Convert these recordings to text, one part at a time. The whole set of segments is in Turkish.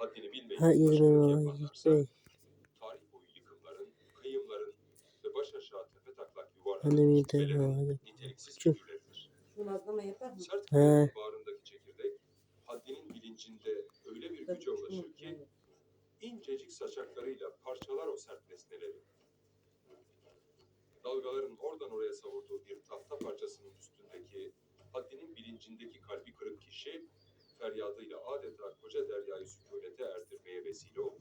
Haddini bilmeyip Ha baba yapanlarsa gitme. tarih boyu yıkımların, kıyımların ve baş aşağı tepe taklak niteliksiz yapar mı? Sert kayanın bağrındaki çekirdek, haddinin bilincinde öyle bir güce ulaşır ki incecik saçaklarıyla parçalar o sert nesneleri. Dalgaların oradan oraya savurduğu bir tahta parçasının üstündeki haddinin bilincindeki kalbi kırık kişi feryadıyla adeta koca deryayı sükunete erdirmeye vesile olur.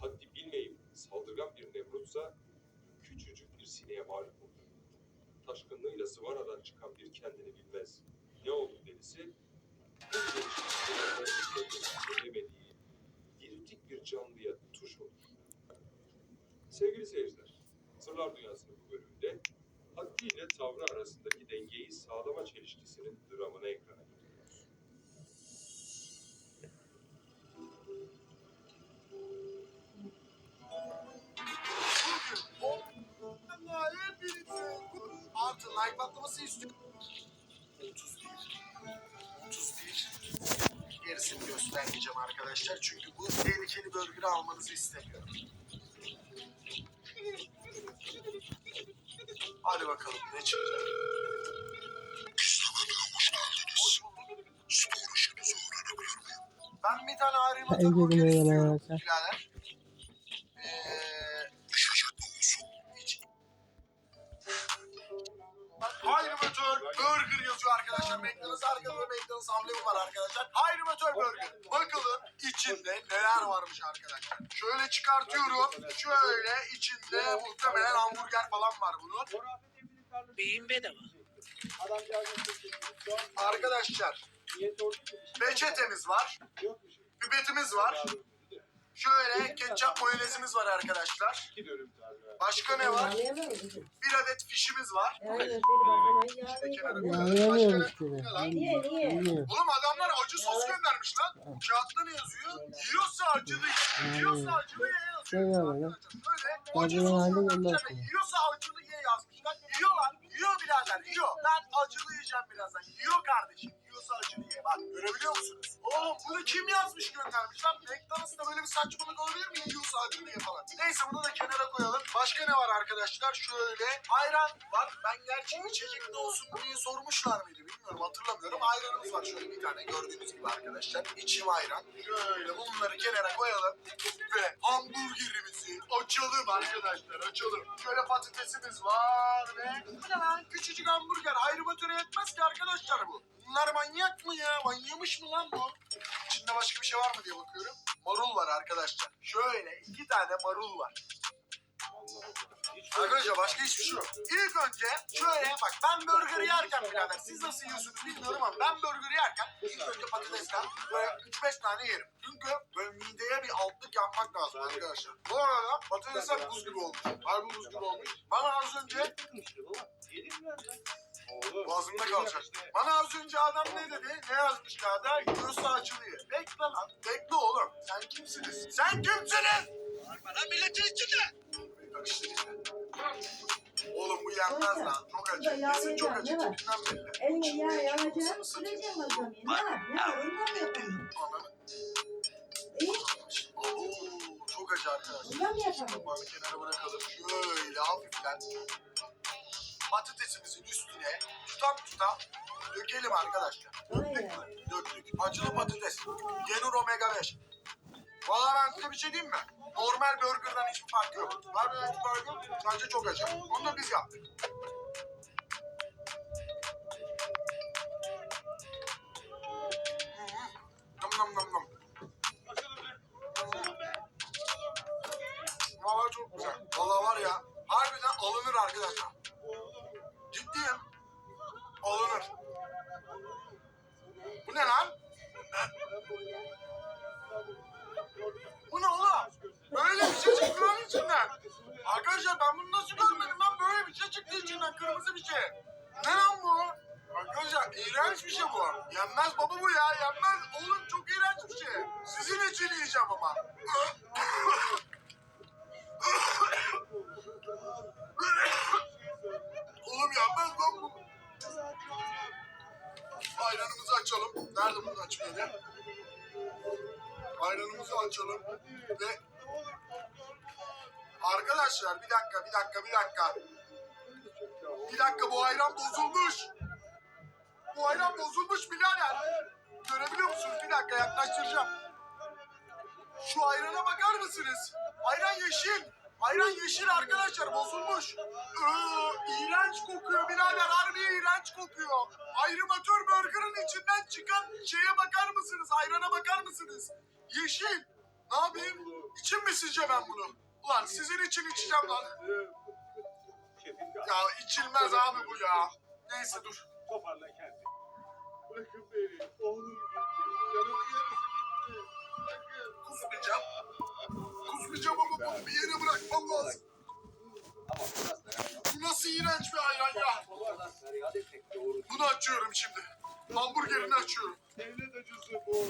Haddi bilmeyip saldırgan bir Nemrutsa küçücük bir sineğe mağlup olur. Taşkınlığıyla zıvanadan çıkan bir kendini bilmez. Patlaması istiyorum. 31. 31. Gerisini göstermeyeceğim arkadaşlar. Çünkü bu tehlikeli bölgede almanızı istemiyorum. Hadi bakalım ne çıkacak. Ben bir tane takmak merhaba istiyorum. Birader. Hayrimatör Burger yazıyor arkadaşlar. McDonald's arkada da McDonald's amblemi var arkadaşlar. Hayrimatör Burger. Bakalım içinde neler varmış arkadaşlar. Şöyle çıkartıyorum. Şöyle içinde muhtemelen hamburger falan var bunun. Beyin bedava. Arkadaşlar peçetemiz var. Pipetimiz var. Şöyle ketçap mayonezimiz var arkadaşlar. Başka ne var? Bir adet fişimiz var. İşte kenara koyalım. Başka ne? lan? Niye niye? Oğlum adamlar acı sos göndermiş lan. Kağıtta ne yazıyor? Yiyorsa acılı ye. Yiyorsa acılı ye yazıyor. lan. Böyle acı sos göndermişler. Yiyorsa acılı ye yazmışlar. Yiyorlar. Yiyor birader yiyor. Ben acılı yiyeceğim birazdan. Yiyor kardeşim. Yiyorsa acılı ye. Bak görebiliyor musunuz? Oğlum bunu kim yazmış göndermiş lan? McDonald's'ta böyle bir saçmalık olabilir mi? Yiyorsa acılı ye falan. Neyse bunu da kenara koyalım. Başka ne var arkadaşlar? Şöyle ayran var. Ben gerçi içecek ne olsun diye sormuşlar mıydı bilmiyorum hatırlamıyorum. Ayranımız var şöyle bir tane gördüğünüz gibi arkadaşlar. İçim ayran. Şöyle bunları kenara koyalım. Ve hamburgerimizi açalım arkadaşlar açalım. Şöyle patatesimiz var ve lan küçücük hamburger. Hayrimatöre yetmez ki arkadaşlar bu. Bunlar manyak mı ya? Manyamış mı lan bu? İçinde başka bir şey var mı diye bakıyorum. Marul var arkadaşlar. Şöyle iki tane marul var. Arkadaşlar başka hiçbir şey yok. İlk önce şöyle bak ben burger yerken birader siz nasıl yiyorsunuz bilmiyorum ama ben burger yerken ilk önce patatesten böyle 3-5 tane yerim. Çünkü böyle mideye bir altlık yapmak lazım arkadaşlar. Bu arada patatesler buz gibi olmuş. Harbi buz gibi olmuş. Bana az önce boğazımda kalacak. Bana az önce adam ne dedi? Ne yazmış kağıda? Yiyorsa açılıyor. Bekle lan. Bekle oğlum. Sen kimsiniz? Sen kimsiniz? Lan milletin içinde. Oğlum bu yenmez lan. Çok acı. Kesin çok acı. Tipinden belli. Eline yağ yağacak. Süreceğim adamı. Ne var? Ne var? Ondan yapalım? Ananı. İyi. Oo, çok acı arkadaşlar. Ondan mı yapalım? Balı kenara bırakalım. Şöyle hafiften patatesimisin üstüne tutam tutam dökelim arkadaşlar. Döktük mü? Döktük. Acılı patates. Yenur omega 5. Valla size bir şey diyeyim mi? Normal burgerdan hiçbir farkı yok. Mı hiçbir farkı yok? Sadece çok acı. Onu da biz yaptık. Arkadaşlar ben bunu nasıl görmedim lan? Böyle bir şey çıktı içinden. Kırmızı bir şey. Ne lan bu? Arkadaşlar iğrenç bir şey bu. Yenmez baba bu ya. Yenmez. Oğlum çok iğrenç bir şey. Sizin için yiyeceğim ama. Oğlum yenmez lan bu. Ayranımızı açalım. Nerede bunun açma yeri? ayranımızı açalım ve Arkadaşlar bir dakika bir dakika bir dakika. Bir dakika bu ayran bozulmuş. Bu ayran bozulmuş birader. Görebiliyor musunuz? Bir dakika yaklaştıracağım. Şu ayrana bakar mısınız? Ayran yeşil. Ayran yeşil arkadaşlar bozulmuş. Ee, iğrenç kokuyor birader harbi iğrenç kokuyor. Ayrımatör burgerın içinden çıkan şeye bakar mısınız? Ayrana bakar mısınız? Yeşil. Ne yapayım? İçim mi sizce ben bunu? Ulan sizin için içeceğim lan. Ya içilmez abi bu ya. Neyse dur. Toparla kendini. Bırakın beni. Oğlum gitti. Canımın yarısı gitti. Bırakın. Kusmayacağım. Kusmayacağım ama bunu bir yere bırakmam lazım. Bu nasıl iğrenç bir ayran ya. Bunu açıyorum şimdi. Hamburgerini açıyorum. Devlet acısı bu.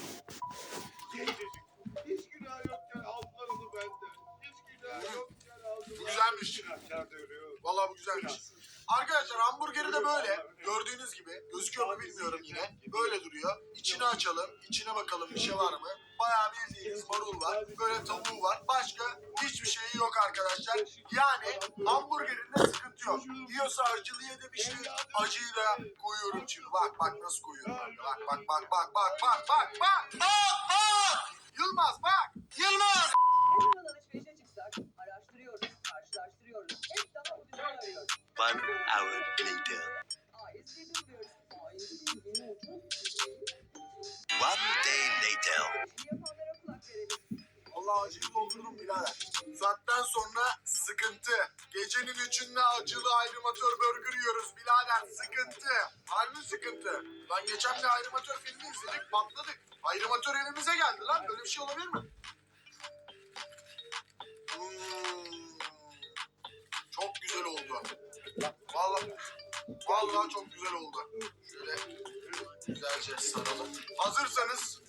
Açalım. İçine bakalım bir şey var mı? Bayağı bildiğiniz marul var. Böyle tavuğu var. Başka hiçbir şeyi yok arkadaşlar. Yani hamburgerinde sıkıntı yok. Yiyorsa acılı yedemiştir. Acıyı da koyuyorum şimdi. Bak bak nasıl koyuyorum. Bak bak bak bak bak bak bak bak. Bak bak. Yılmaz bak. Yılmaz. One hour later. Doldurdum birader. Saatten sonra sıkıntı. Gecenin üçünde acılı ayrımatör burger yiyoruz birader. Sıkıntı. Harbi sıkıntı. Lan geçen bir ayrımatör filmi izledik patladık. Ayrımatör evimize geldi lan. Böyle bir şey olabilir mi? Hmm. Çok güzel oldu. Vallahi, vallahi çok güzel oldu. Şöyle güzelce saralım. Hazırsanız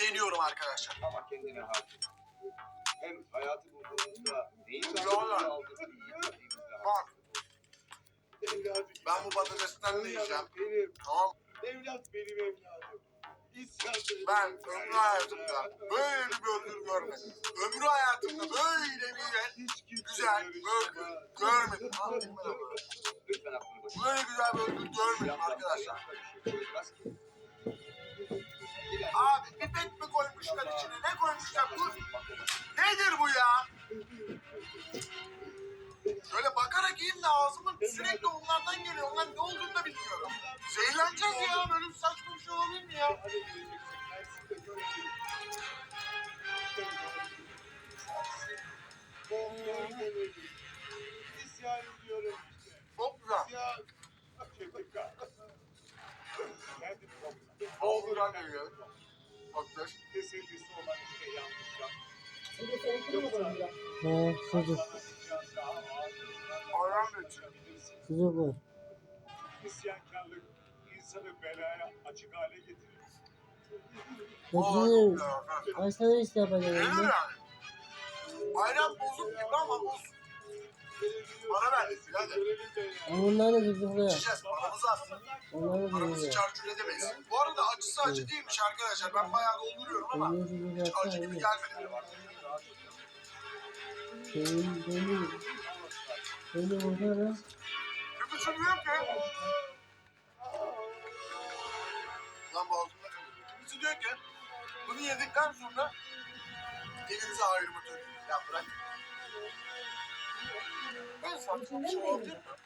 deniyorum arkadaşlar. ama kendine hakim. Hem hayatı bulduğumuzda iyi bildiğimizde Bak Evladım. ben bu patatesten de yiyeceğim. Benim. Tamam Evlat benim evladım. Ben ömrü hayatımda böyle bir burger görmedim. Ömrü hayatımda böyle bir güzel burger görmedim. Abi. Böyle güzel burger görmedim Yapmak arkadaşlar. başka bir. Abi pipet mi koymuşlar içine Geliyor. Baklar. Tesellisi olan işte yanlış yaptım. Bir de seninkini mi koyacağım? He, insanı belaya açık hale getirir. Kaç tane işte yapacağım. Ayran bozuk gibi ama olsun. Bana ver, birader. Bunları da yap. İçeceğiz. Paramızı az. Onları da Paramızı yap. çarçur edemeyiz. Bu arada acısı acı değilmiş arkadaşlar. Ben bayağı dolduruyorum ama Peynir sucuk hiç acı gibi gelmedi. Peynir, peynir. Peynir vursana. Bir düşünüyorum ki. Lan boğazımda kalıyor. Kimisi diyor ki bunu yedikten sonra elinize ayrımı dönüyor. Ya bırak.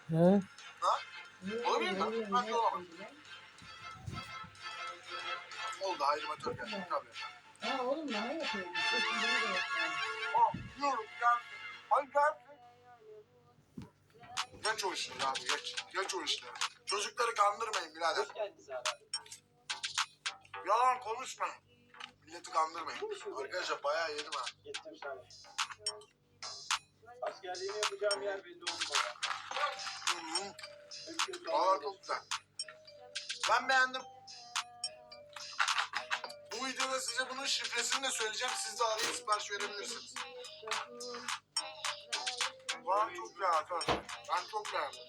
He? Olabilir mi? Bence olamaz. Oldu ayrımatör geldi. Tabii. Ha oğlum bana yapıyorum. Tamam, yiyorum. Gelsin. Hadi gelsin. Geç o işleri abi geç. Geç o işleri. Çocukları kandırmayın birader. Yalan konuşma. Milleti kandırmayın. Arkadaşlar bayağı yedim ha. Gittim sana. Askerliğini yapacağım yer belli oldu bana. Hı hı. Güzel. Ben beğendim. Bu videoda size bunun şifresini de söyleyeceğim. Siz de arayıp sipariş verebilirsiniz. Valla çok güzel. Ben çok beğendim.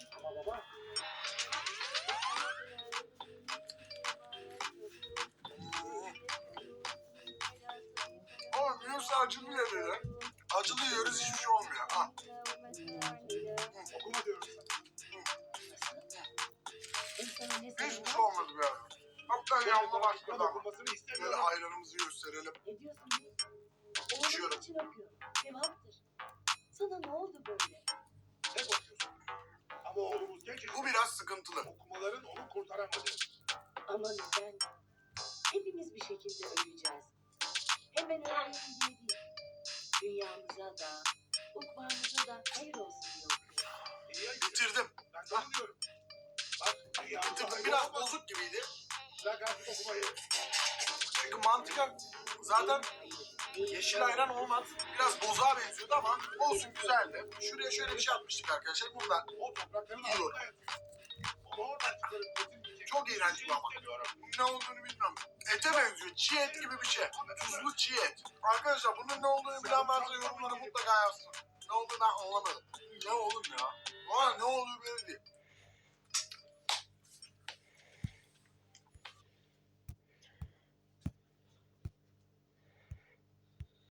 Ama hı. acılı ye dedi. Acılı yiyoruz hiçbir şey olmuyor. Ha. Okuma diyorum sana. Hiçbir şey olmadı be. Hatta yanma başladı ama. Okumasını Böyle istemiyorum. ayranımızı gösterelim. İçiyorum. Sevaptır. Sana ne oldu böyle? Ne bakıyorsun? Ama oğlumuz genç Bu biraz sıkıntılı. Okumaların onu kurtaramadı. Ama da, da hayır olsun Bitirdim. Ben. Bak Bitirdim. Biraz bozuk gibiydi. Bırak artık okumayı. Çünkü mantıken zaten yeşil ayran olmaz. Biraz bozuğa benziyordu ama olsun güzeldi. Şuraya şöyle bir şey atmıştık arkadaşlar. Bunlar O toprakların altında oradan çıkarıp. Çok iğrenç bu ama. Ne olduğunu bilmiyorum. Ete benziyor. Çiğ et gibi bir şey. Tuzlu çiğ et. Arkadaşlar bunun ne olduğunu bilen varsa yorumlara mutlaka yazsın. Ne olduğunu ben anlamadım. Ne oğlum ya? Valla ne olduğu belli değil.